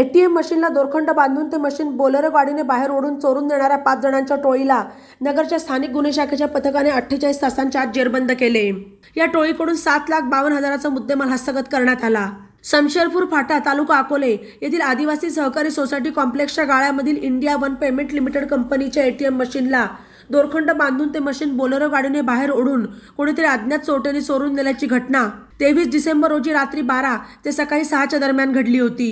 ATM मशीनला दोरखंड बांधून ते मशीन बोलेरो गाडीने बाहेर ओढून चोरून नेणाऱ्या पाच जणांच्या टोळीला नगरच्या स्थानिक गुन्हे शाखेच्या पथकाने अठ्ठेचाळीस तासांच्या आत जेरबंद केले. या टोळीकडून सात लाख बावन्न हजाराचा मुद्देमाल हस्तगत करण्यात आला. शमशेरपूर फाटा तालुका अकोले येथील आदिवासी सहकारी सोसायटी कॉम्प्लेक्सच्या गाळ्यामधील इंडिया वन पेमेंट लिमिटेड कंपनीच्या एटीएम मशीनला दोरखंड बांधून ते मशीन बोलेरो गाडीने बाहेर ओढून कोणीतरी अज्ञात चोरट्याने चोरून नेल्याची घटना. तेवीस डिसेंबर रोजी रात्री बारा ते सकाळी सहाच्या दरम्यान घडली होती.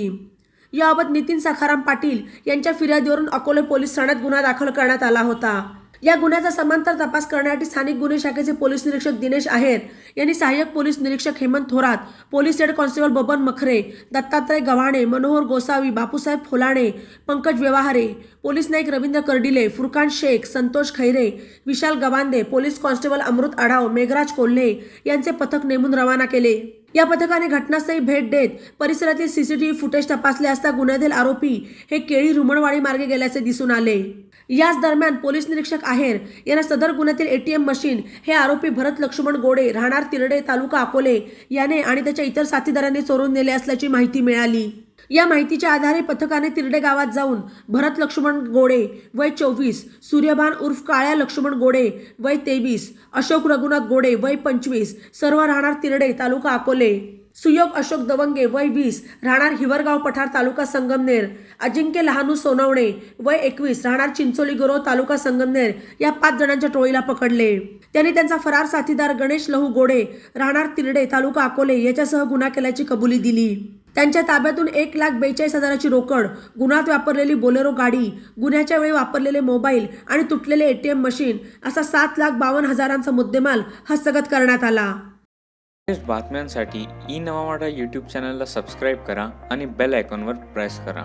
याबाबत नितीन सखाराम पाटील यांच्या फिर्यादीवरून अकोले पोलीस ठाण्यात गुन्हा दाखल करण्यात आला होता. या गुन्ह्याचा समांतर तपास करण्यासाठी स्थानिक गुन्हे शाखेचे पोलीस निरीक्षक दिनेश आहेर यांनी सहाय्यक पोलीस निरीक्षक Hemant Thorat police head constable Baban Makhare Dattatray Gavhane Manohar Gosavi Bapusaheb Folane Pankaj Vyavahare police Naik Ravindra Kardile Furkan Shaikh Santosh Khaire Vishal Gavande police constable Amrut Adhav Meghraj Kolhe यांचे पथक नेमून रवाना केले. या पथकाने घटनास्थळी भेट देत परिसरातील सीसीटीव्ही फुटेज तपासले असता गुन्ह्यातील आरोपी हे केळी रुमणवाडी मार्गे गेल्याचे दिसून आले. याच दरम्यान पोलीस निरीक्षक आहेर यांना सदर गुन्ह्यातील एटीएम मशीन हे आरोपी भरत लक्ष्मण गोडे राहणार तिरडे तालुका अकोले याने आणि त्याच्या इतर साथीदारांनी चोरून नेले असल्याची माहिती मिळाली. या माहितीच्या आधारे पथकाने तिरडे गावात जाऊन भरत लक्ष्मण गोडे वय चोवीस सूर्यभान उर्फ काळ्या लक्ष्मण गोडे वय तेवीस अशोक रघुनाथ गोडे वय पंचवीस सर्व राहणार तिरडे तालुका अकोले. सुयोग अशोक दवंगे वय वीस राहणार हिवरगाव पठार तालुका संगमनेर. अजिंक्य लहानू सोनवणे वय एकवीस राहणार चिंचोली गुरो तालुका संगमनेर या पाच जणांच्या टोळीला पकडले. त्यांनी त्यांचा फरार साथीदार गणेश लहू गोडे राहणार तिरडे तालुका अकोले याच्यासह गुन्हा केल्याची कबुली दिली. त्यांच्या ताब्यातून एक लाख बेचाळीस हजाराची रोकड गुन्ह्यात वापरलेली बोलेरो गाडी गुन्ह्याच्या वेळी वापरलेले मोबाईल आणि तुटलेले एटीएम मशीन असा सात लाख बावन्न हजारांचा मुद्देमाल हस्तगत करण्यात आला. बातम्यांसाठी ई नवा यूट्यूब चॅनलला सबस्क्राईब करा आणि बेल आयकॉनवर प्रेस करा.